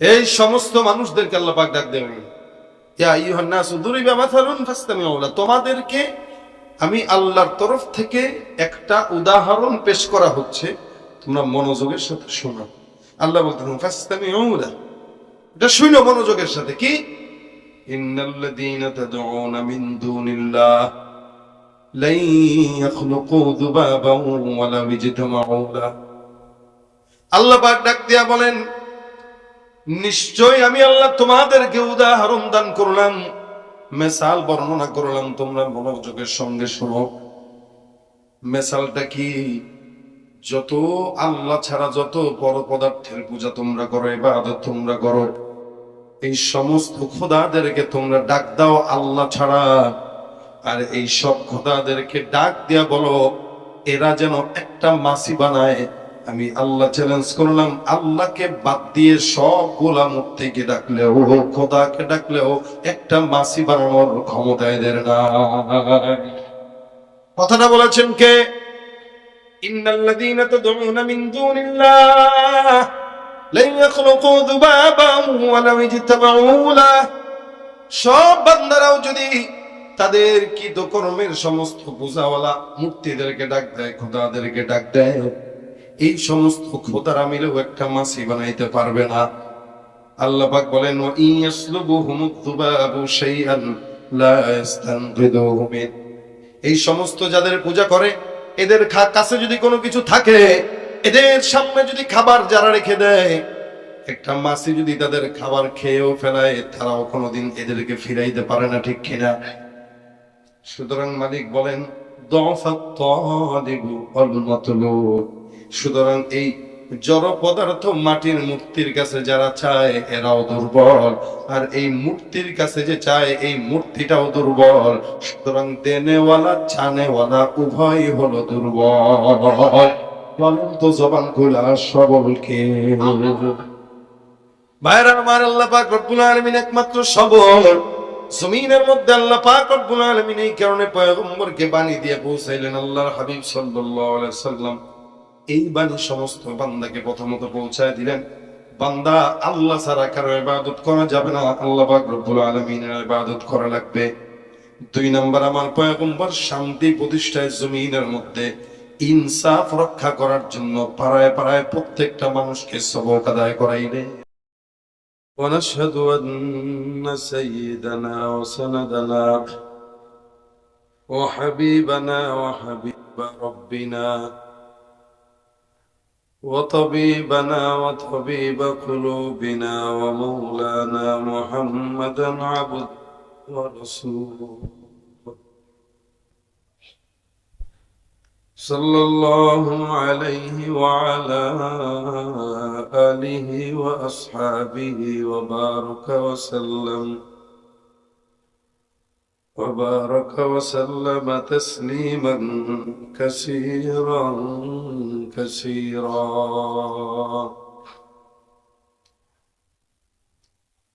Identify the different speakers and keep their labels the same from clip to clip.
Speaker 1: এই সমস্ত মানুষদেরকে ডাক দেবেন তোমাদেরকে আমি আল্লাহর তরফ থেকে একটা উদাহরণ পেশ করা হচ্ছে। তোমরা মনোযোগের সাথে শোনো। আল্লাহ লাহ। এটা শুনো মনোযোগের সাথে। কি? ইন্নাল্লাযীনা তাদউনা মিন দুনিল্লাহ। لن يخلقوا ذبابا ولو اجتمعوا له আল্লাহ পাক ডাক দিয়া বলেন নিশ্চয় আমি আল্লাহ তোমাদেরকে উদাহরণ দান করলাম মেসাল বর্ণনা করলাম তোমরা মনোযোগের সঙ্গে শোনো মেসালটা কি যত আল্লাহ ছাড়া যত বড় পদার্থের পূজা তোমরা করো এবাদত তোমরা করো এই সমস্ত খোদাদেরকে তোমরা ডাক দাও আল্লাহ ছাড়া আর এই সব খোদাদেরকে ডাক দিয়া বলো, এরা যেন একটা মাসি বানায়। আমি আল্লাহ চ্যালেঞ্জ করলাম, আল্লাহকে বাদ দিয়ে সব গোলা মূর্তিকে ডাকলেও, খোদাকে ডাকলেও একটা মাসি বানানোর ক্ষমতা এদের নাই। কথাটা বলেছেন কে? ইন্নাল্লাযীনা তাদউনা মিন দুনিল্লাহ লান ইয়াখলুকু যুবাবান ওয়ালাউ ইজতামাউ লাহ সব বান্দারাও যদি তাদের কি কর্মের সমস্ত পূজাওয়ালা মূর্তিদেরকে ডাক দেয়, খোদাদেরকে ডাক দেয়? এই সমস্ত খোদারা মিলেও একটা মাসি বানাইতে পারবে না। আল্লাহ পাক বলেন এই সমস্ত যাদের পূজা করে, এদের কাছে যদি কোনো কিছু থাকে, এদের সামনে যদি খাবার যারা রেখে দেয়, একটা মাসি যদি তাদের খাবার খেয়েও ফেলায়, তারাও কোনোদিন এদেরকে ফিরাইতে পারে না, ঠিক কিনা? সুতরাং মালিক বলেন সুতরাং এই জড় পদার্থ মাটির মূর্তির কাছে যারা চায়, এরাও দুর্বল। আর এই মূর্তির কাছে যে চায়, এই মূর্তিটাও দুর্বল। সুতরাং দেনেওয়ালা চানেওয়ালা উভয় হলো দুর্বল। ভাইরা আমার আল্লাহ পাক রব্বুল আলামিন একমাত্র সবল। জমিনের মধ্যে আল্লাহ পাক রব্বুল আলামিন এই কারণে পয়গম্বরকে বাণী দিয়ে পৌঁছাইলেন আল্লাহর হাবিব সাল্লাল্লাহু আলাইহি সাল্লাম এই বাণী সমস্ত বান্দাকে প্রথমত পৌঁছায় দিলেন। বান্দা আল্লাহ ছাড়া কারও ইবাদত করা যাবে না, আল্লাহ পাক রব্বুল আলামিনের ইবাদত করা লাগবে। দুই নাম্বার, আমার পয়গম্বর শান্তি প্রতিষ্ঠায় জমিনের মধ্যে ইনসাফ রক্ষা করার জন্য পাড়ায় পাড়ায় প্রত্যেকটা মানুষকে সবক আদায় করাইলেন। ونشهد أن سيدنا وسندنا وحبيبنا وحبيب ربنا وطبيبنا وطبيب قلوبنا ومولانا محمدا عبد ورسوله. صلى الله عليه وعلى آله وأصحابه وبارك وسلم. وبارك وسلم تسليما كثيرا كثيرا.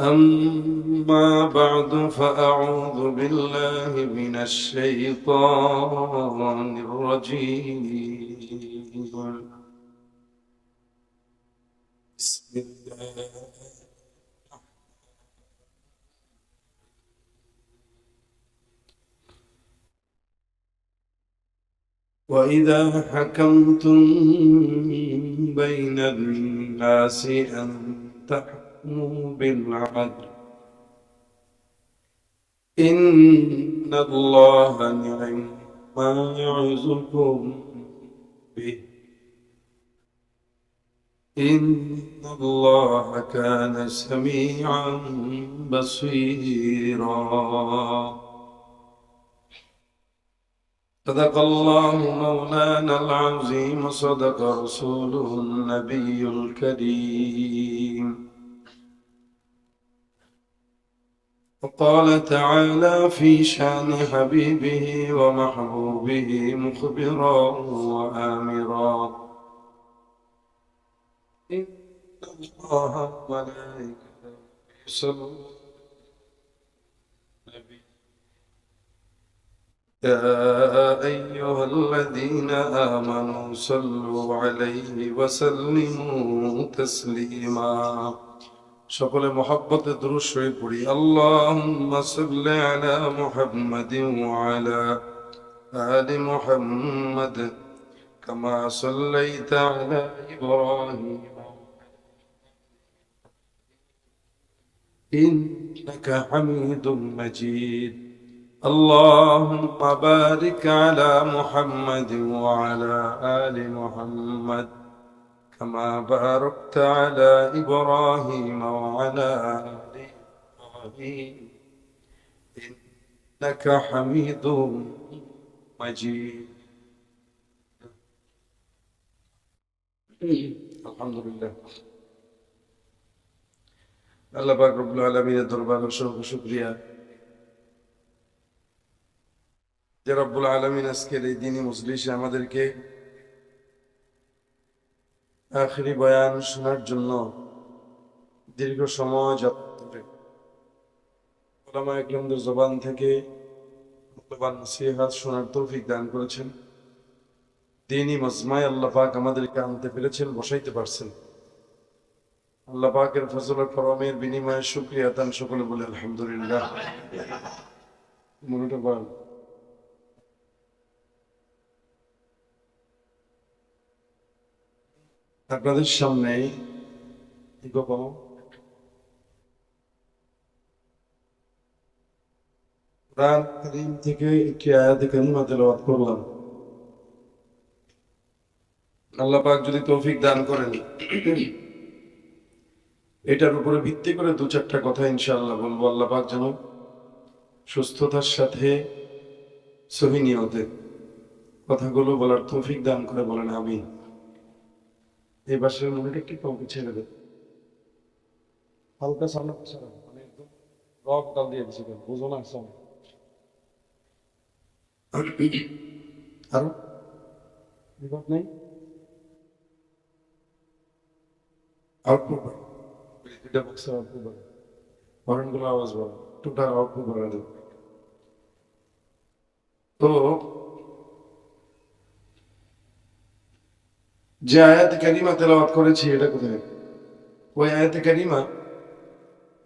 Speaker 1: أما بعد فأعوذ بالله من الشيطان الرجيم. بسم الله. وإذا حكمتم بين الناس أن تحكموا بالعدل إن الله نعم ما يعظكم به. إن الله كان سميعا بصيرا. صدق الله مولانا العظيم صدق رسوله النبي الكريم. وقال تعالى في شأن حبيبه ومحبوبه مخبرا وآمرا. إن الله وملائكته يصلون. يا أيها الذين آمنوا صلوا عليه وسلموا تسليما. সকলে মহব্বতে দুরূদ শরীফ পড়ি আল্লাহুম্মা সাল্লি আলা মুহাম্মাদিন ওয়া আলা আলি মুহাম্মাদ কামা সাল্লাইতা আলা ইব্রাহিম إنك حميد مجيد اللهم بارك على محمد وعلى آل محمد كما باركت على إبراهيم وعلى آل إبراهيم إنك حميد مجيد الحمد لله আল্লাহ পাক রব্বুল আলামিনের দরবারে অসংখ্য শুকরিয়া যে রব্বুল আলামিন আজকের এই দিনই মজলিসে আমাদেরকে আখরি বয়ান শোনার জন্য দীর্ঘ সময় করে ওলামা একরামদের জবান থেকে মূল্যবান নসিহাত শোনার তৌফিক দান করেছেন। দিনই মজমায় আল্লাহ পাক আমাদেরকে আনতে পেরেছেন, বসাইতে পারছেন। আল্লাহ পাকের ফজল করমের বিনিময়ে শুক্রিয়া দান সকলে বলে আলহামদুলিল্লাহ। মনোটা বল আপনাদের সামনে থেকে একটি করলাম। আল্লাহ পাক যদি তৌফিক দান করেন, এটার উপরে ভিত্তি করে দু চারটা কথা ইনশাআল্লাহ বলব। আল্লাহ পাক যেন সুস্থতার সাথে সহিনিয়তে কথাগুলো বলার তৌফিক দান করে বলেন আমি এই বাসের মনেটা একটু কাউকে ছেড়ে দেব হালকা সামনে পিছনে মানে একদম রক ডাল দিয়ে দিচ্ছে বুঝো না সামনে আরও? বিপদ নেই? তো যে আয়াতে কারিমা তেলাওয়াত করেছি, এটা কোথায়? ওই আয়াতে কারিমা,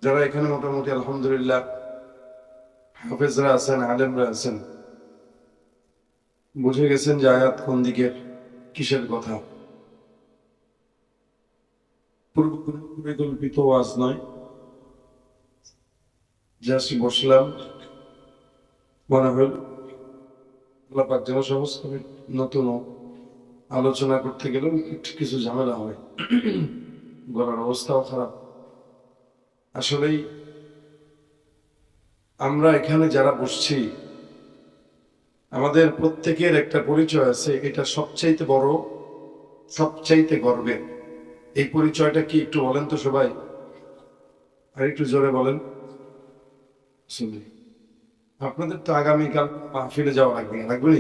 Speaker 1: যারা এখানে মোটামুটি আলহামদুলিল্লাহ হাফেজরা আছেন, আলেমরা আছেন, বুঝে গেছেন যে আয়াত কোন দিকের, কিসের কথা? পরিকল্পিত নয়। জাস্ট বসলাম, মনে হল আল্লাহ যেন সহজ করে, নতুন আলোচনা করতে গেলেও একটু কিছু ঝামেলা হয়। গলার অবস্থাও খারাপ। আসলেই আমরা এখানে যারা বসছি, আমাদের প্রত্যেকের একটা পরিচয় আছে, এটা সবচাইতে বড়, সবচাইতে গর্বের। এই পরিচয়টা কি একটু বলেন তো সবাই? আর একটু জোরে বলেন। আপনাদের তো আগামীকাল মাহফিলে যাওয়া লাগবে লাগবে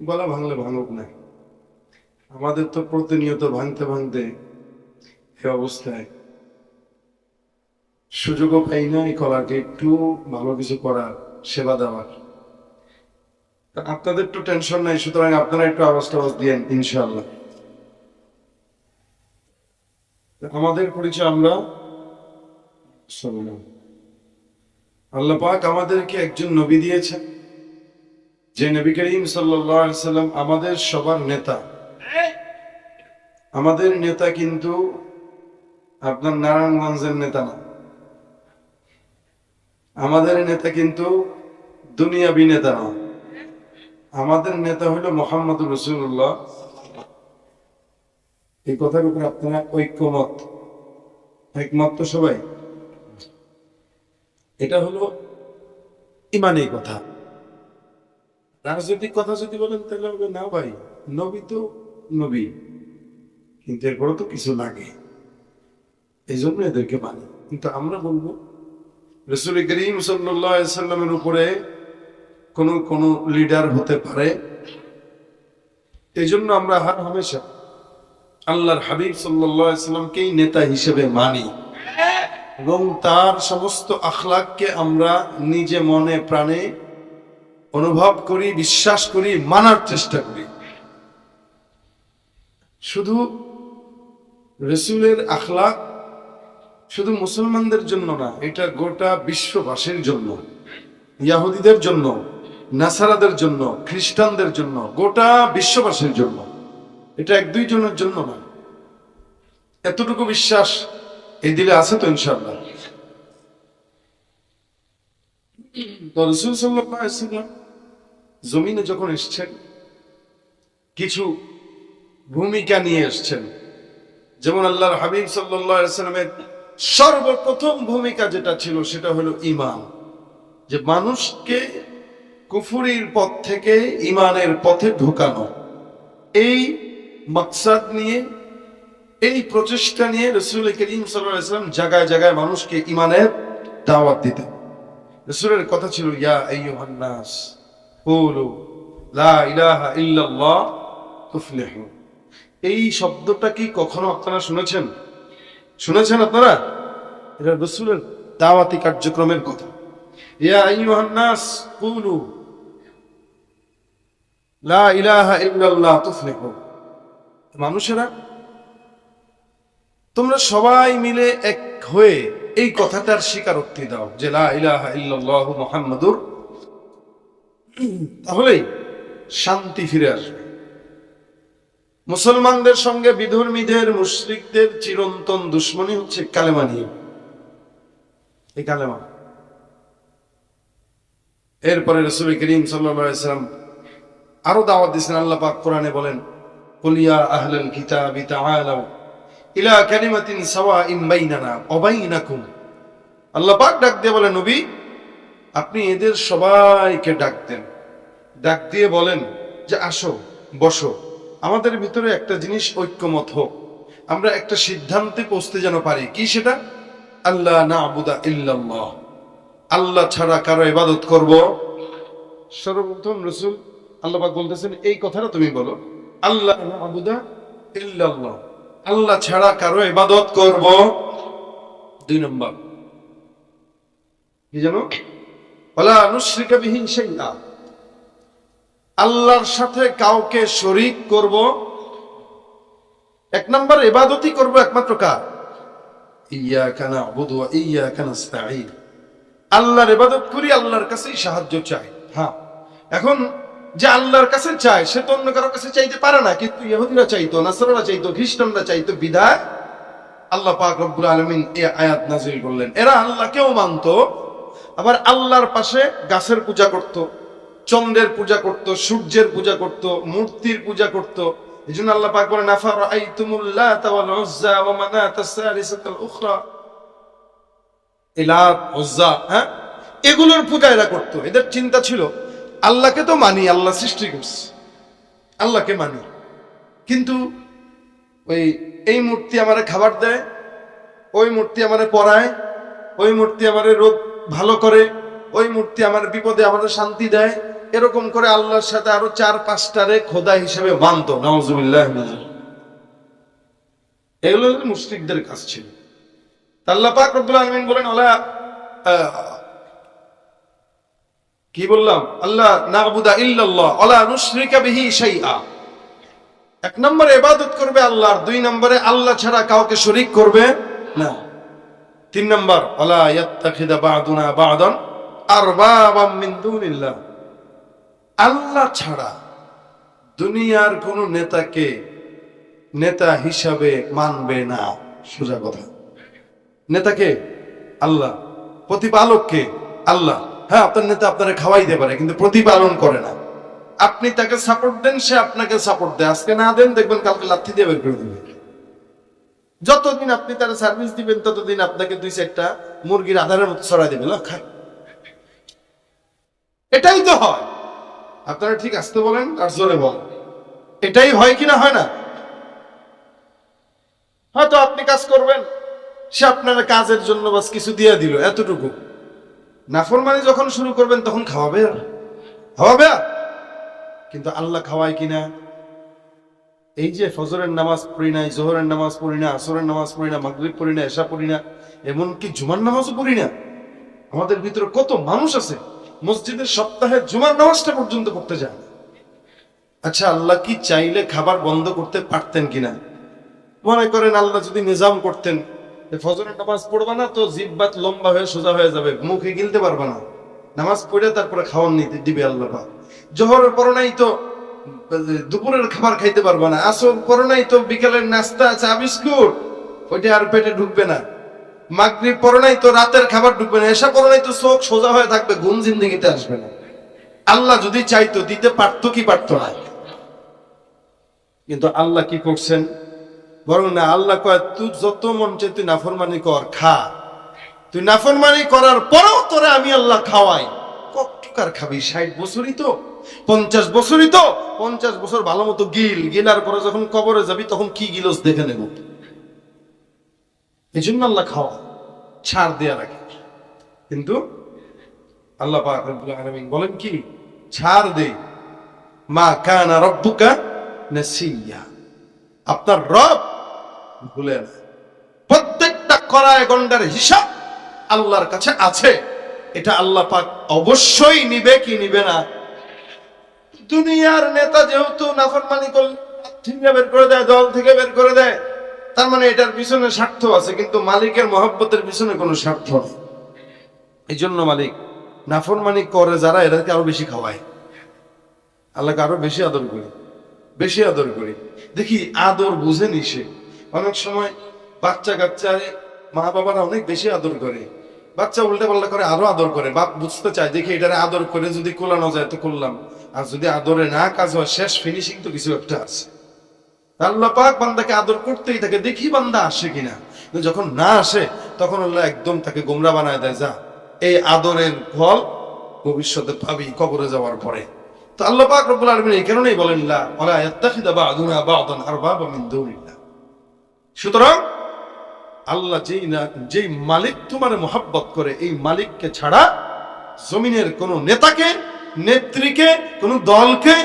Speaker 1: গলা ভাঙলে ভাঙুক না। আমাদের তো প্রতিনিয়ত ভাঙতে ভাঙতে এ অবস্থায়। সুযোগও পাই না এই কলাকে একটু ভালো কিছু করার, সেবা দেওয়ার। আপনাদের তো টেনশন নাই, সুতরাং আপনারা একটু আওয়াজ টাওয়াজ দিয়েন ইনশাল্লাহ আমাদের পরিচয় আমরা আল্লাহ পাক আমাদেরকে একজন নবী দিয়েছেন। যে নবী করিম সাল্লাম আমাদের সবার নেতা। আমাদের নেতা কিন্তু আপনার নারায়ণগঞ্জের নেতা না। আমাদের নেতা কিন্তু দুনিয়াবি নেতা না। আমাদের নেতা হলো মোহাম্মদ রসুল্লাহ এই কথার উপর আপনারা ঐক্যমত। একমত তো সবাই। এটা হলো ইমানি কথা। রাজনৈতিক কথা যদি বলেন তাহলে না ভাই। নবী তো নবী। কিন্তু এরপরে তো কিছু লাগে। এই জন্য এদেরকে মানি। কিন্তু আমরা বলব, রসুল করিম সাল্লামের উপরে কোন কোন লিডার হতে পারে। এই জন্য আমরা হার হামেশা আল্লাহর হাবিব সাল্লামকেই নেতা হিসেবে মানি। এবং তার সমস্ত আখলাককে আমরা নিজে মনে, প্রাণে অনুভব করি, বিশ্বাস করি, মানার চেষ্টা করি। শুধু রসুলের আখলাক শুধু মুসলমানদের জন্য না, এটা গোটা বিশ্ববাসীর জন্য, ইয়াহুদিদের জন্য, নাসারাদের জন্য, খ্রিস্টানদের জন্য, গোটা বিশ্ববাসীর জন্য। এটা এক দুই জনের জন্য না। এতটুকু বিশ্বাস এই দিলে আছে তো ইনশাল্লাহ তো রসুল সাল্লাম জমিনে যখন এসছেন, কিছু ভূমিকা নিয়ে এসছেন। যেমন আল্লাহর হাবিব সাল্লামের সর্বপ্রথম ভূমিকা যেটা ছিল, সেটা হলো ইমান যে মানুষকে কুফুরির পথ থেকে ইমানের পথে ঢুকানো, এই মাকসাদ নিয়ে, এই প্রচেষ্টা নিয়ে রসুল করিম সাল্লাম জায়গায় জায়গায় মানুষকে ইমানের দাওয়াত দিতেন। রসুলের কথা ছিল, ইয়া আইয়ুহান্নাস কুলু লা ইলাহা ইল্লাল্লাহ তুফলিহু। এই শব্দটা কি কখনো আপনারা শুনেছেন? শুনেছেন আপনারা? এটা রসুলের দাওয়াতি কার্যক্রমের কথা। মানুষেরা, তোমরা সবাই মিলে এক হয়ে এই কথাটার স্বীকারোক্তি দাও যে লা ইলাহা তাহলেই শান্তি ফিরে আসবে। মুসলমানদের সঙ্গে বিধর্মীদের মুশরিকদের চিরন্তন দুশ্মনী হচ্ছে কালেমা নিয়ে। এই কালেমা। এরপরে রসুল করিম সাল্লাম আরও দাওয়াত দিয়েছেন, আল্লাহ পাক কোরআনে বলেন কুলিয়া আহলাল কিতাবি তাআলাউ ইলা কালিমাতিন সাওয়াইন বাইনানা ওয়া বাইনাকুম। আল্লাহ পাক ডাক দিয়ে বলেন, নবী, আপনি এদের সবাইকে ডাক দেন। ডাক দিয়ে বলেন যে, আসো, বসো। আমাদের ভিতরে একটা জিনিস ঐক্যমত হোক। আমরা একটা সিদ্ধান্তে পৌঁছতে যেন পারি। কি সেটা? আল্লাহ না আবুদা ইল্লাল্লাহ। আল্লাহ ছাড়া কারও ইবাদত করব? সর্বপ্রথম রসুল আল্লাহ বলতেছেন, এই কথাটা তুমি বলো। আল্লাহ আবুদা ইল্লাল্লাহ। আল্লাহ ছাড়া কারও ইবাদত করব? দুই নম্বর। কি জানো? ওলা নুশ্রিকা বিহীন সেইয়া আল্লাহর সাথে কাউকে শরিক করব। এক নম্বর ইবাদতই করব একমাত্র কার? ইয়া কানা আবুদু ইয়া কানা আল্লাহর ইবাদত করি, আল্লাহর কাছেই সাহায্য চাই। হ্যাঁ। এখন যে আল্লাহর কাছে চায়, সে তো অন্য কারোর কাছে চাইতে পারে না। কিন্তু ইহুদিরা চাইতো, নাসারারা চাইতো, খ্রিস্টানরা চাইতো বিদায় আল্লাহ পাক রব্বুল আলমিন এ আয়াত নাজিল করলেন। এরা আল্লাহকেও মানতো, আবার আল্লাহর পাশে গাছের পূজা করত। চন্দ্রের পূজা করত, সূর্যের পূজা করত, মূর্তির পূজা করত। এই জন্য আল্লাহ পাক বলেন আফার আইতুমুল্লাহ ওয়াল উজ্জা ওয়া মানাত আস-সালিসাতাল উখরা? ইলাত উজ্জা হ্যাঁ? এগুলোর পূজা এরা করত। এদের চিন্তা ছিল, আল্লাহকে তো মানি, আল্লাহ সৃষ্টি করছে। আল্লাহকে মানি। কিন্তু ওই, এই মূর্তি আমারে খাবার দেয়, ওই মূর্তি আমারে পড়ায়, ওই মূর্তি আমারে রোগ ভালো করে, ওই মূর্তি আমার বিপদে আমাদের শান্তি দেয় এরকম করে আল্লাহর সাথে আরও চার, পাঁচটারে খোদা হিসেবে মানত নওয়াজুবিল্লাহ এগুলো মুসলিকদের কাজ ছিল। আল্লাহ পাক রব্বুল আলামিন বলেন ওলা কি বললাম? আল্লাহ নাবুদা ইল্লাল্লাহ ওলা নুশরিকা বিহি শাইআ। এক নম্বরে ইবাদত করবে আল্লাহর দুই নম্বরে আল্লাহ ছাড়া কাউকে শরীক করবে না। তিন নম্বর ওলা ইয়াত্তাখিদা বা'দুনা বা'দান আরবাবাম মিন দুনিল্লাহ। আল্লাহ ছাড়া দুনিয়ার কোন নেতাকে নেতা হিসাবে মানবে না। সোজা কথা। নেতাকে আল্লাহ, প্রতিপালককে আল্লাহ। হ্যাঁ আপনার নেতা আপনারা খাওয়াইতে পারে, কিন্তু প্রতিপালন করে না। আপনি তাকে সাপোর্ট দেন, সে আপনাকে সাপোর্ট দেয়। আজকে না দেন, দেখবেন কালকে লাথি দিয়ে বের করে দেবে। যতদিন আপনি তার সার্ভিস দিবেন, ততদিন আপনাকে দুই চারটা মুরগির আধারের মতো ছড়াই দেবে। না খায় এটাই তো হয়। আপনারা ঠিক আসতে বলেন, আর জোরে বলেন এটাই হয় কি না হয় না হয়তো আপনি কাজ করবেন, সে আপনার কাজের জন্য বাস কিছু দিয়ে দিল, এতটুকু নাফরমানি যখন শুরু করবেন, তখন খাওয়াবে আর? খাওয়াবে? কিন্তু আল্লাহ খাওয়ায় কিনা এই যে ফজরের নামাজ পড়ি না জোহরের নামাজ পড়ি না, আসরের নামাজ পড়ি না, মাগরিব পড়ি না, এশা পড়ি না, এমনকি জুমার নামাজও পড়ি না, আমাদের ভিতরে কত মানুষ আছে মসজিদের সপ্তাহে জুমার নামাজটা পর্যন্ত পড়তে যায় না। আচ্ছা আল্লাহ কি চাইলে খাবার বন্ধ করতে পারতেন কিনা? মনে করেন আল্লাহ যদি নিজাম করতেন ফজরের নামাজ পড়বা না তো জিব্বাত লম্বা হয়ে সোজা হয়ে যাবে, মুখে গিলতে পারবা না। নামাজ পড়ে তারপরে খাওয়ান নিতে দিবে আল্লাহ পাক। জোহরের পর নাই তো, দুপুরের খাবার খাইতে পারবা না। আসর পর নাই তো বিকেলের নাস্তা, চা, বিস্কুট, ওইটা আর পেটে ঢুকবে না। মাগরিব পর নাই, তো রাতের খাবার ঢুকবে না। এসা পর নাই, তো চোখ সোজা হয়ে থাকবে, ঘুম জিন্দিগিতে আসবে না। আল্লাহ যদি চাইতো, দিতে পারতো কি পারতো না। কিন্তু আল্লাহ কি করছেন? বরং না, আল্লাহ কয়, তুই যত মন চাই, তুই নাফরমানি কর, খা। তুই নাফরমানি করার পরেও তোরে আমি আল্লাহ খাওয়াই। কতটুকার খাবি? ষাট বছরই তো, পঞ্চাশ বছরই তো, পঞ্চাশ বছর ভালো মতো গিল। গিলার পরে যখন কবরে যাবি, তখন কি গিলস দেখে নেব? এই জন্য আল্লাহ খাওয়া, ছাড় দেয়া রাখে। কিন্তু আল্লাহ বলেন কি? ছাড় দে। মা কানা রব্বুকা নাসিয়া। আপনার রব ভুলে না প্রত্যেকটা করায় গন্ডার হিসাব আল্লাহর কাছে আছে। এটা আল্লাহ পাক অবশ্যই নিবে কি নিবে না। দুনিয়ার নেতা যেহেতু নাফরমানি করলে বের করে দেয়, দল থেকে বের করে দেয় তার মানে এটার পিছনে স্বার্থ আছে, কিন্তু মালিকের মহব্বতের পিছনে কোনো স্বার্থ এই জন্য মালিক নাফর নাফরমানি করে যারা, এদেরকে আরও বেশি খাওয়ায়। আল্লাহকে আরও বেশি আদর করি, বেশি আদর করি। দেখি, আদর বুঝে নিশে অনেক সময় বাচ্চা কাচ্চারে মা বাবারা অনেক বেশি আদর করে। বাচ্চা উল্টে পাল্টা করে আরও আদর করে। বাপ বুঝতে চায়, দেখি এটারে আদর করে যদি কোলানো যায় তো করলাম। আর যদি আদরে না কাজ হয়, শেষ ফিনিশিং তো কিছু একটা আছে। আল্লাহ পাক বান্দাকে আদর করতেই থাকে দেখি বান্দা আসে কিনা। যখন না আসে, তখন আল্লাহ একদম তাকে গোমরা বানায় দেয়, যা, এই আদরের ফল ভবিষ্যতে পাবি কবরে যাওয়ার পরে। তো আল্লাহ পাক রব্বুল আলামিন এই কারণেই বলেন, লা, ওয়ালা ইয়াত্তাখিদা বা'দুনা বা'দান আরবাবা মিন দুনিল্লাহ। সুতরাং আল্লাহ যেই না, যেই মালিক তোমার মোহাব্বত করে, এই মালিককে ছাড়া জমিনের কোন নেতাকে, নেত্রীকে, কোন দলকে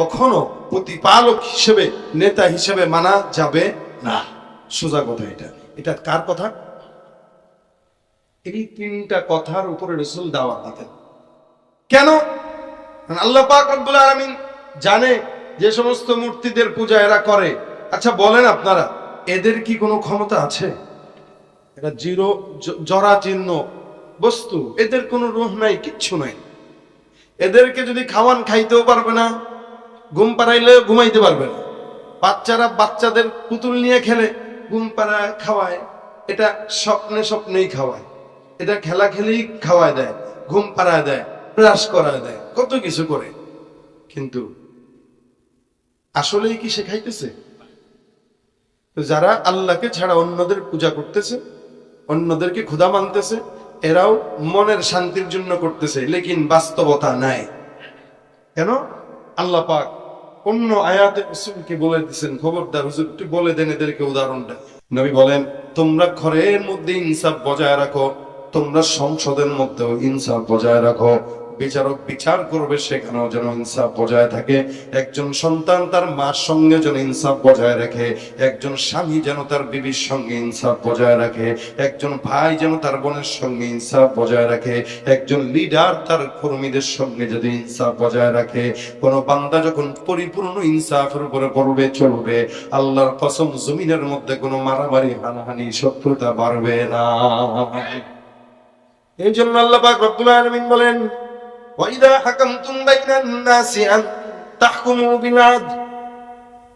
Speaker 1: কখনো প্রতিপালক হিসেবে, নেতা হিসেবে মানা যাবে না। সোজা কথা এটা। এটা কার কথা? এই তিনটা কথার উপরে রসুল দাওয়াত দিতেন। কেন? আল্লাহ পাক রব্বুল আলামিন জানে যে সমস্ত মূর্তিদের পূজা এরা করে। আচ্ছা বলেন আপনারা, এদের কি কোনো ক্ষমতা আছে? এটা জিরো, জ- জরাজীর্ণ বস্তু। এদের কোনো রুহ নাই, কিচ্ছু নাই। এদেরকে যদি খাওয়ান খাইতেও পারবে না ঘুম পাড়াইলে ঘুমাইতে পারবে না। বাচ্চারা বাচ্চাদের পুতুল নিয়ে খেলে, ঘুম পাড়ায় খাওয়ায়, এটা স্বপ্নে স্বপ্নেই খাওয়ায়। এটা খেলা খেলেই খাওয়ায় দেয়, ঘুম পাড়ায় দেয়, ব্রাশ করায় দেয়, কত কিছু করে। কিন্তু আসলেই কি শেখাইতেছে যারা আল্লাহকে ছাড়া অন্যদের পূজা করতেছে, অন্যদেরকে ক্ষুধা মানতেছে, এরাও মনের শান্তির জন্য করতেছে, লেকিন বাস্তবতা নাই। কেন? আল্লাহ পাক অন্য আয়াতে রসুলকে বলে দিচ্ছেন খবরদার হুজুর, একটু বলে দেন এদেরকে উদাহরণটা। নবী বলেন, তোমরা ঘরের মধ্যে ইনসাফ বজায় রাখো, তোমরা সংসদের মধ্যেও ইনসাফ বজায় রাখো। বিচারক বিচার করবে, সেখানেও যেন ইনসাফ বজায় থাকে। একজন সন্তান তার মার সঙ্গে যেন ইনসাফ বজায় রাখে। একজন স্বামী যেন তার বিবির সঙ্গে ইনসাফ বজায় রাখে। একজন ভাই যেন তার বোনের সঙ্গে ইনসাফ বজায় রাখে। একজন লিডার তার কর্মীদের সঙ্গে যদি ইনসাফ বজায় রাখে। কোন বান্দা যখন পরিপূর্ণ ইনসাফের উপরে পড়বে, চলবে, আল্লাহর কসম জমিনের মধ্যে কোনো মারামারি, হানাহানি, শত্রুতা বাড়বে না। এই জন্য আল্লাহ পাক রব্বুল আলামিন বলেন ওয়াইদা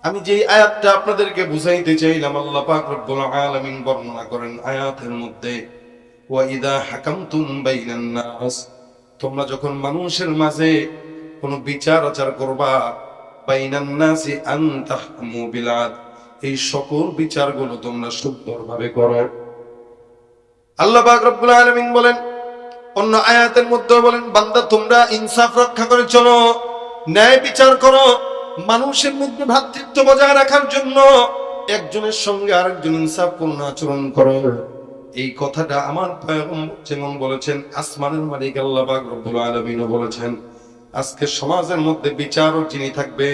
Speaker 1: আমি যেই আয়াতটা আপনাদেরকে বুঝাইতে চাইলাম, আল্লাহ পাক রব্বুল আলামিন বর্ণনা করেন আয়াতের মধ্যে হাকামতুম বাইনান নাস তোমরা যখন মানুষের মাঝে কোনো বিচার আচার করবা, বাইনান নাসি আন তাহকুমু বিল এই সকল বিচারগুলো তোমরা সুন্দরভাবে করো। আল্লাহ পাক রব্বুল আলামিন বলেন অন্য আয়াতের মধ্যে বলেন, বান্দা, তোমরা ইনসাফ রক্ষা করে চলো, ন্যায় বিচার করো, মানুষের মধ্যে ভ্রাতৃত্ব বজায় রাখার জন্য একজনের সঙ্গে আরেকজন ইনসাফপূর্ণ আচরণ করো। এই কথাটা আমার যেমন বলেছেন, আসমানের মালিক আল্লাহ রব্বুল আলামিনও বলেছেন, আজকে সমাজের মধ্যে বিচারক যিনি থাকবে,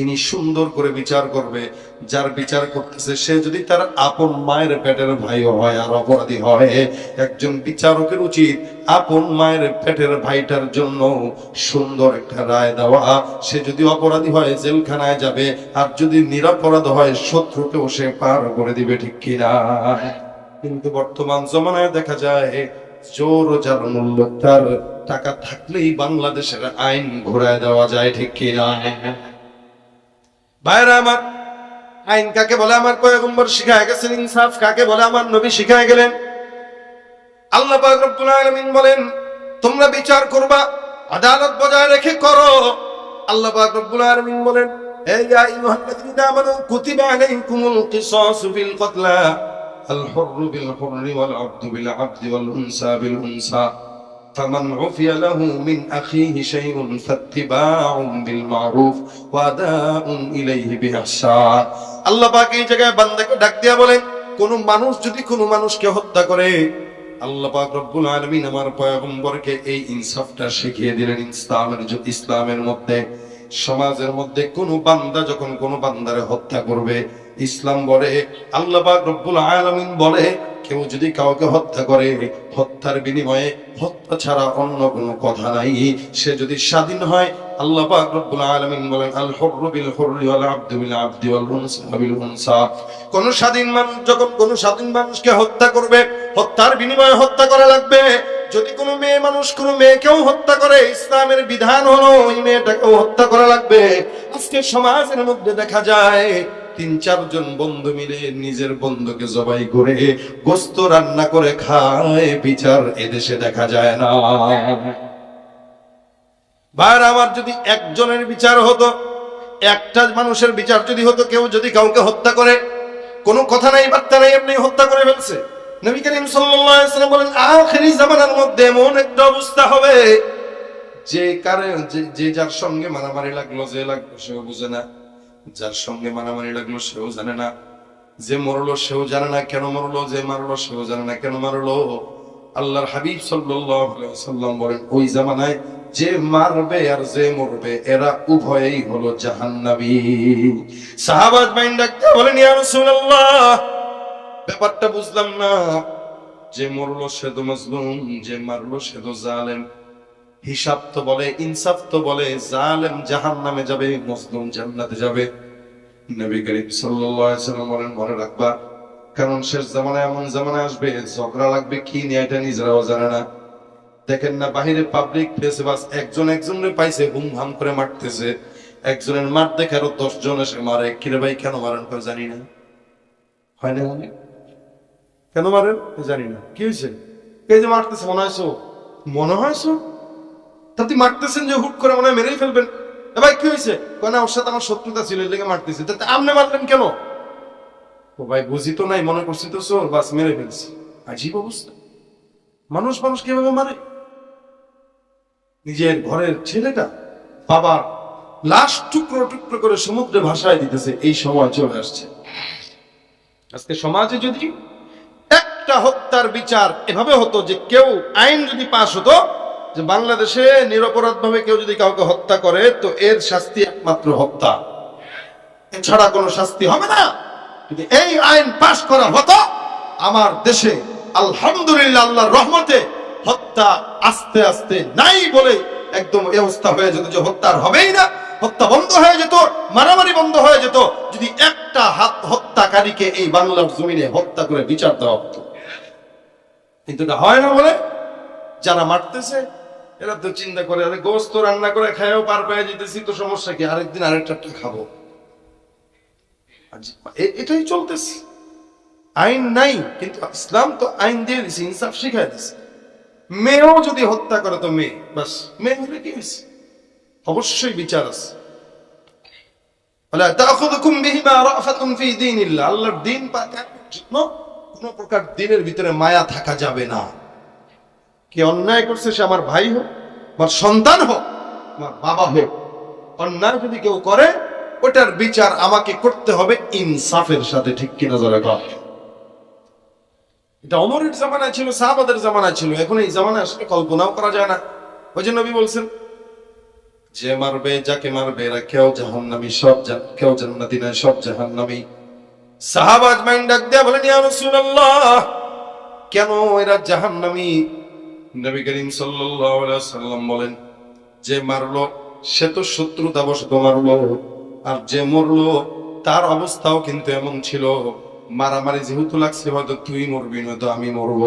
Speaker 1: ইনি সুন্দর করে বিচার করবে। যার বিচার করতেছে, সে যদি তার আপন মায়ের পেটের ভাইও হয় আর অপরাধী হয়, একজন বিচারকের উচিত আপন মায়ের পেটের ভাইটার জন্য সুন্দর একটা রায় দেওয়া। সে যদি অপরাধী হয়, জেলখানায় যাবে, আর যদি নিরাপরাধ হয়, শত্রুকেও সে পার করে দিবে, ঠিক কিনা? কিন্তু বর্তমান জমানায় দেখা যায় জোর যার মূল্য, তার টাকা থাকলেই বাংলাদেশের আইন ঘুরায় দেওয়া যায়, ঠিক কিনা? ভাইরা আমার, আইন কাকে বলে? আমার পয়গম্বর শিখায় গেছেন, ইনসাফ কাকে বলে? আমার নবী শিখায় গেলেন। আল্লাহ পাক রব্বুল আলামিন বলেন তোমরা বিচার করবা আদালত বজায় রেখে করো আল্লাহ পাক রব্বুল আলামিন বলেন হে ইয়া আইয়ুহাল্লাযীনা আমানু কুতিবা আলাইকুমুল কিসাসু ফিল কতলা আল হুররু বিল হুররি ওয়াল আবদু বিল আবদি ওয়াল উনসা বিল উনসা فمن عفي له من أخيه شيء فاتباع بالمعروف وأداء إليه بإحسان আল্লাহ পাক এই জায়গায় বান্দাকে ডাক দিয়া বলেন কোন মানুষ যদি কোন মানুষকে হত্যা করে আল্লাহ আমার ইসলামের মধ্যে, সমাজের মধ্যে কোন বান্দা যখন কোন বান্দারে হত্যা করবে, ইসলাম বলে, আল্লাহ পাক রব্বুল আলামিন বলে, কেউ যদি কাউকে হত্যা করে, হত্যার বিনিময়ে হত্যা ছাড়া অন্য কোনো কথা নাই। সে যদি স্বাধীন হয় আল্লাহ পাক রব্বুল আলামিন বলেন, আল হুররু বিল হুররি ওয়াল আবদু বিল আবদি ওয়াল উনসা বিল উনসা। কোন স্বাধীন মানুষ যখন কোন স্বাধীন মানুষকে হত্যা করবে, হত্যার বিনিময়ে হত্যা করা লাগবে। যদি কোনো মেয়ে মানুষ, কোনো মেয়েকেও হত্যা করে, ইসলামের বিধান হলো ওই মেয়েটাকেও হত্যা করা লাগবে। আজকে সমাজের মধ্যে দেখা যায়, তিন চারজন বন্ধু মিলে নিজের বন্ধুকে জবাই করে গোস্ত রান্না করে খায়, বিচার এদেশে দেখা যায় না। ভাইর আমার যদি একজনের বিচার হতো, একটা মানুষের বিচার যদি হতো, কেউ যদি কাউকে হত্যা করে, কোনো কথা নাই, বার্তা নাই, এমনি হত্যা করে ফেলছে। নবী করিম ওয়াসাল্লাম বলেন, আখিরি জামানার মধ্যে এমন একটা অবস্থা হবে, যে কারে, যে- যার সঙ্গে মারামারি লাগল, যে লাগল সেও বুঝে না। যার সঙ্গে মারামারি লাগল সেও জানে না। যে মরলো সেও জানে না কেন মরলো, যে মারলো সেও জানে না কেন মারলো। আল্লাহর হাবিব ওয়াসাল্লাম বলেন, ওই জামানায় যে মারবে আর যে মরবে, এরা উভয়েই হলো জাহান্নামী। সাহাবাজ মাইন ডাকতে বলেন ব্যাপারটা বুঝলাম না। যে মরলো সে তো মজলুম, যে মারলো সে তো জালেম। হিসাব তো বলে, ইনসাফ তো বলে, জালেম জাহান নামে যাবে, মজলুম জান্নাতে যাবে। নবী করিম সাল্লাম বলেন, মনে রাখবা, কারণ শেষ জামানায় এমন জামানায় আসবে, ঝগড়া লাগবে, কি নিয়ে এটা নিজেরাও জানে না। দেখেন না, বাহিরে পাবলিক প্লেসে বাস একজন একজনের পাইছে, হুম হাম করে মারতেছে। একজনের মার দেখে আরও দশ জন এসে মারে। কিরে ভাই, কেন মারেন কেউ জানি না। হয় না মানে? কেন মারেন? জানি না। কি হয়েছে এই যে মারতেছে, মনে হয়েছো মনে হয়েছো তা তুই মারতেছেন যে হুট করে মনে হয় মেরেই ফেলবেন। ভাই, কি হয়েছে কয় না, ওর সাথে আমার শত্রুতা ছিল লেগে মারতেছে। তাতে আপনি মারলেন কেন? ও ভাই, বুঝি তো নাই, মনে করছি তো চোর বাস মেরে ফেলছি। আজীব অবস্থা। মানুষ মানুষ কীভাবে মারে? নিজের ঘরের ছেলেটা বাবার লাশ টুকরো টুকরো করে সমুদ্রে ভাসায় দিতেছে, এই সময় চলে আসছে। আজকে সমাজে যদি একটা হত্যার বিচার এভাবে হতো যে কেউ আইন যদি পাশ হতো, যে বাংলাদেশে নিরপরাধ ভাবে কেউ যদি কাউকে হত্যা করে, তো এর শাস্তি একমাত্র হত্যা। এছাড়া কোনো শাস্তি হবে না। যদি এই আইন পাশ করা হতো, আমার দেশে আলহামদুলিল্লাহ, আল্লাহর রহমতে হত্যা আস্তে আস্তে নাই বলে একদম এ অবস্থা হয়ে যেত যে হত্যা আর হবেই না। হত্যা বন্ধ হয়ে যেত, মারামারি বন্ধ হয়ে যেত। যদি একটা হাত হত্যাকারীকে এই বাংলার জমিনে হত্যা করে বিচার দেওয়া হতো। কিন্তু এটা হয় না বলে যারা মারতেছে, এরা তো চিন্তা করে, আরে গোস্ত রান্না করে খাইও পার পেয়ে যেতেছি, তো সমস্যা কি? আরেকদিন আরেকটা খাব। এটাই চলতেছে। আইন নাই, কিন্তু ইসলাম তো আইন দিয়ে দিছে, ইনসাফ শিখাই দিছে। মেয়েও যদি হত্যা করে তো মেয়ে? বাস। মেয়ে হলে কি হয়েছে? অবশ্যই বিচার আছে। মায়া থাকা যাবে না। কে অন্যায় করছে সে আমার ভাই হোক সন্তান হোক বাবা হোক অন্যায় যদি কেউ করে ওটার বিচার আমাকে করতে হবে ইনসাফের সাথে ঠিক কিনা ধরে কথা এটা অমরের জামানা ছিল, সাহাবাদের জামানা ছিল, এখন এই জামানা আসলে কল্পনাও করা যায় না। ওই যে নবী বলছেন, যে মারবে, যাকে মারবে, এরা কেউ জাহান্নামী, সব কেউ জান্নাতি নয়, সব জাহান্নামী। সাহাবা আজমাইন ডাক দেয়া বলেন, ইয়া রাসূলুল্লাহ, কেন এরা জাহান্নামী? নবী করিম সাল্লাম বলেন, যে মারলো, সে তো শত্রুতা বশত মারলো, আর যে মরলো, তার অবস্থাও কিন্তু এমন ছিল। মারামারি যেহেতু লাগছে, হয়তো তুই মরবি, নয়তো আমি মরব।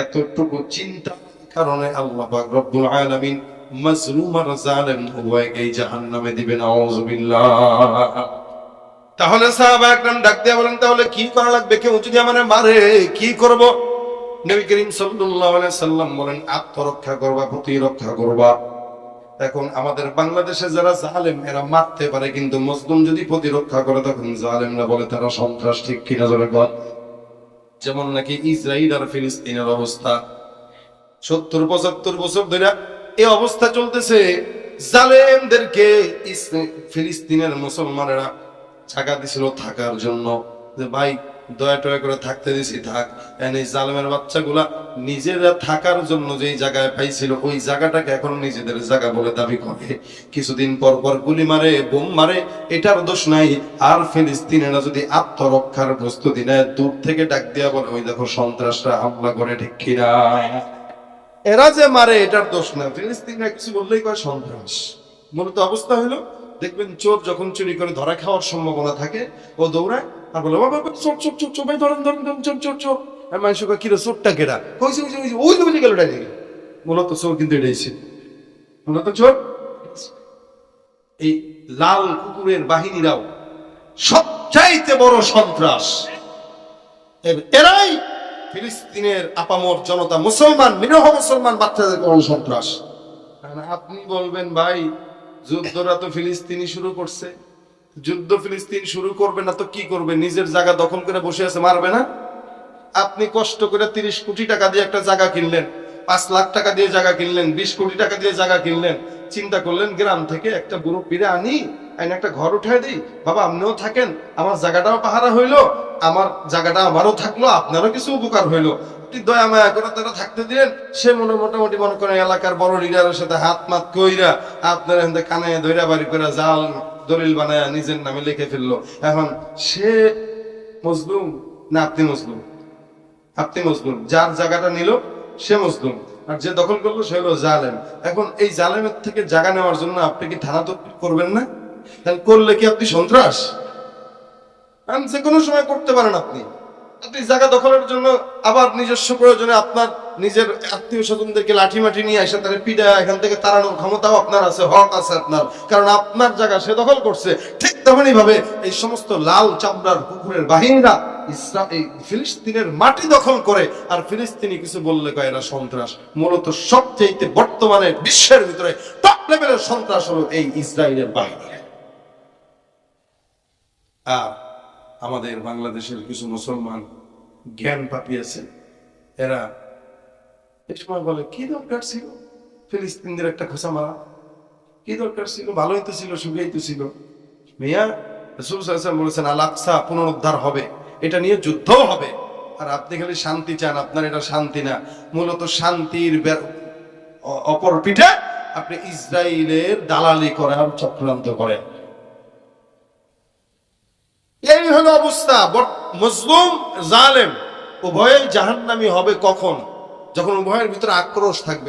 Speaker 1: এতটুকু চিন্তা কারণে আল্লাহ পাক রব্বুল আলামিন মাজলুম জালেম উভয়কেই জাহান্নামে দিবেন আউযুবিল্লাহ তাহলে সাহাবা একরাম ডাক দিয়ে বলেন, তাহলে কি করা লাগবে? কেউ যদি আমার মারে, কি করব? নবী করিম সাল্লাল্লাহু আলাইহি সাল্লাম বলেন, আত্মরক্ষা করবা, প্রতিরক্ষা করবা। এখন আমাদের বাংলাদেশে যারা জালেম, এরা মারতে পারে, কিন্তু মজলুম যদি প্রতিরক্ষা করে, তখন জালেমরা বলে, তারা সন্ত্রাস, ঠিক কিনা জোরে বল? যেমন নাকি ইসরায়েল আর ফিলিস্তিনের অবস্থা। সত্তর, পঁচাত্তর বছর ধরে এই অবস্থা চলতেছে। জালেমদেরকে ফিলিস্তিনের মুসলমানেরা জায়গা দিছিল থাকার জন্য। যে, ভাই দয়া টয়া করে থাকতে দিছি, থাক। এই জালেমের বাচ্চাগুলা নিজেরা থাকার জন্য যেই জায়গায় পাইছিল, ওই জায়গাটাকে এখন নিজেদের জায়গা বলে দাবি করে। কিছুদিন পর পর গুলি মারে, বোম মারে, এটার দোষ নাই। আর ফিলিস্তিনেরা যদি আত্মরক্ষার প্রস্তুতি নেয়, দূর থেকে ডাক দিয়া বলে, ওই দেখো সন্ত্রাসরা হামলা করে ঠিক কিনা? এরা যে মারে, এটার দোষ না ফিলিস্তিনরা কিছু বললেই কয়, সন্ত্রাস। মূলত অবস্থা হলো দেখবেন চোর যখন চুরি করে ধরা খাওয়ার সম্ভাবনা থাকে, ও দৌড়ায় আর বলে বাবা চোর চোর চোর চোর ধরেন ধরেন ধরেন চোর চোর চোর আর কিরে চোরটা কইছে ওই গেল মূলত চোর কিন্তু মূলত চোর? এই লাল কুকুরের বাহিনীরাও সবচাইতে বড় সন্ত্রাস। এরাই ফিলিস্তিনের আপামর জনতা, মুসলমান, নিরহ মুসলমান বাচ্চাদের কোন সন্ত্রাস। আপনি বলবেন, ভাই, যুদ্ধরা তো ফিলিস্তিনি শুরু করছে। যুদ্ধ ফিলিস্তিন শুরু করবে না তো কি করবে? নিজের জায়গা দখল করে বসে আছে, মারবে না? আপনি কষ্ট করে তিরিশ কোটি টাকা দিয়ে একটা জায়গা কিনলেন, পাঁচ লাখ টাকা দিয়ে জায়গা কিনলেন, বিশ কোটি টাকা দিয়ে জায়গা কিনলেন, চিন্তা করলেন, গ্রাম থেকে একটা বুড়ো পিড়ে আনি, আইন একটা ঘর উঠাই দিই, বাবা আপনিও থাকেন, আমার জায়গাটাও পাহারা হইল, আমার জায়গাটা আমারও থাকল, আপনারও কিছু উপকার হইল। আপনি দয়া মায়া করে তারা থাকতে দিলেন। সে মনে মোটামুটি মনে করেন এলাকার বড় লিডারের সাথে হাত মাত কইরা আপনার এখান কানে ধৈরা বাড়ি করে জাল, দলিল বানায় নিজের নামে লিখে ফেলল। এখন সে মজলুম না আপনি মজলুম? আপনি মজলুম। যার জায়গাটা নিল, সে মজলুম। আর যে দখল করল, সে হলো জালেম। এখন এই জালেমের থেকে জায়গা নেওয়ার জন্য আপনি কি থানা তো করবেন না? তাহলে করলে কি আপনি সন্ত্রাস? যে কোনো সময় করতে পারেন আপনি। আপনি জায়গা দখলের জন্য আবার নিজস্ব প্রয়োজনে আপনার নিজের আত্মীয় স্বজনদেরকে লাঠি মাঠি নিয়ে এসে তাদের পিঠা এখান থেকে তাড়ানোর ক্ষমতাও আপনার আছে, হক আছে আপনার। কারণ আপনার জায়গা সে দখল করছে। ঠিক তেমনই ভাবে এই সমস্ত লাল চামড়ার কুকুরের বাহিনীরা এই ফিলিস্তিনের মাটি দখল করে। আর ফিলিস্তিনি কিছু বললে কয় এরা সন্ত্রাস। মূলত সবচেয়ে বর্তমানে বিশ্বের ভিতরে টপ লেভেলের সন্ত্রাস হলো এই ইসরায়েলের বাহিনী। আর আমাদের বাংলাদেশের কিছু মুসলমান জ্ঞান পাপিয়েছে। এরা এই সময় বলে, কি দরকার ছিল? ফিলিস্তিনদের একটা খোসা মারা। কি দরকার ছিল? ভালোই তো ছিল, সুখেই তো ছিল। মিয়া, রসুল সাল্লাল্লাহু বলেছেন আল আকসা পুনরুদ্ধার হবে। এটা নিয়ে যুদ্ধও হবে। আর আপনি খালি শান্তি চান, আপনার এটা শান্তি না। মূলত শান্তির অপর পিঠে আপনি ইসরায়েলের দালালি করার চক্রান্ত করেন। এই হলো অবস্থা। মজলুম জালেম উভয়ই জাহান্নামি হবে কখন? যখন উভয়ের ভিতরে আক্রোশ থাকবে।